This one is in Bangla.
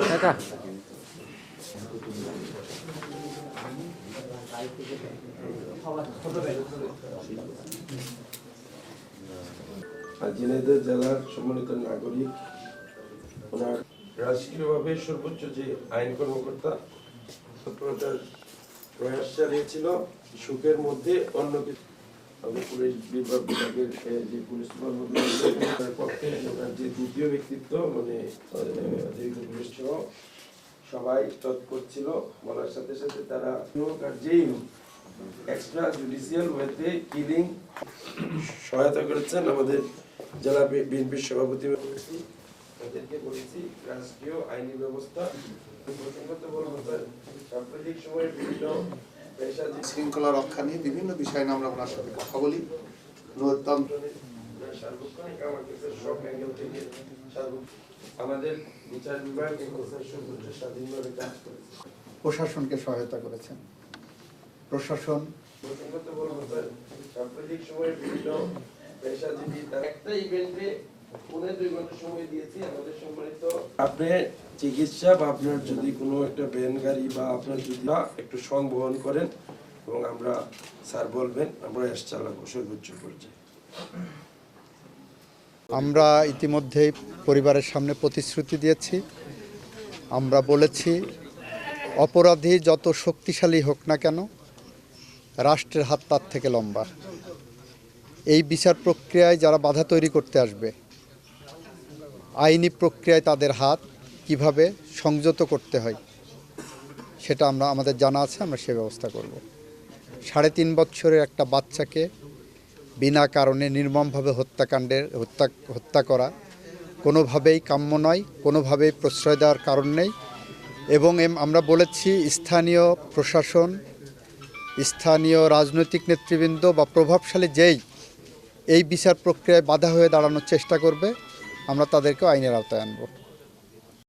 কাকা ঝিনাইদহ জেলার সম্মানিত নাগরিক ওনার রাষ্ট্রীয়ভাবে সর্বোচ্চ যে আইন কর্মকর্তা তৎপরতার প্রয়াস চালিয়েছিল, সুখের মধ্যে অন্য কিছু দ্বিতীয় ব্যক্তিত্ব মানে পুলিশ সবাই সাথে সাথে তারা এক্সট্রা সহায়তা করেছেন। আমাদের জেলা বিএনপির সভাপতি তাদেরকে বলেছি রাষ্ট্রীয় আইনি ব্যবস্থা প্রসঙ্গত বলব স্যার সাম্প্রতিক সময়ে বিভিন্ন শৃঙ্খলা রক্ষা নিয়ে বিভিন্ন বিষয় নিয়ে আমরা ওনার সাথে কথা বলি। সার্বক্ষণিক আমাকে স্যার সব অ্যাঙ্গেল থেকে আমাদের বিচার বিভাগ এবং স্বাধীনভাবে কাজ করেছে। প্রশাসনকে সহায়তা করেছেন। প্রশাসন প্রসঙ্গত বলব সাম্প্রতিক সময়ে বিভিন্ন পেশাজীবী তার একটা ইভেন্টে পৌনে দুই ঘণ্টা সময় দিয়েছি আমাদের সম্মানিত আপনি চিকিৎসা বা আপনার যদি কোনো একটা ভ্যান গাড়ি বা আপনার যদি একটু সংবহন করেন এবং আমরা স্যার বলবেন আমরা এস চালাবো সর্বোচ্চ পর্যায়ে। আমরা ইতিমধ্যেই পরিবারের সামনে প্রতিশ্রুতি দিয়েছি। আমরা বলেছি অপরাধী যত শক্তিশালী হোক না কেন রাষ্ট্রের হাত তার থেকে লম্বা। এই বিচার প্রক্রিয়ায় যারা বাধা তৈরি করতে আসবে আইনি প্রক্রিয়ায় তাদের হাত কীভাবে সংযত করতে হয়, সেটা আমরা, আমাদের জানা আছে, আমরা সে ব্যবস্থা করব। সাড়ে তিন বছরের একটা বাচ্চাকে বিনা কারণে নির্মমভাবে হত্যাকাণ্ডের, হত্যা হত্যা করা কোনোভাবেই কাম্য নয়, কোনোভাবেই প্রশ্রয় দেওয়ার কারণ নেই এবং আমরা বলেছি স্থানীয় প্রশাসন, স্থানীয় রাজনৈতিক নেতৃবৃন্দ বা প্রভাবশালী যেই এই বিচার প্রক্রিয়ায় বাধা হয়ে দাঁড়ানোর চেষ্টা করবে আমরা তাদেরকেও আইনের আওতায় আনব।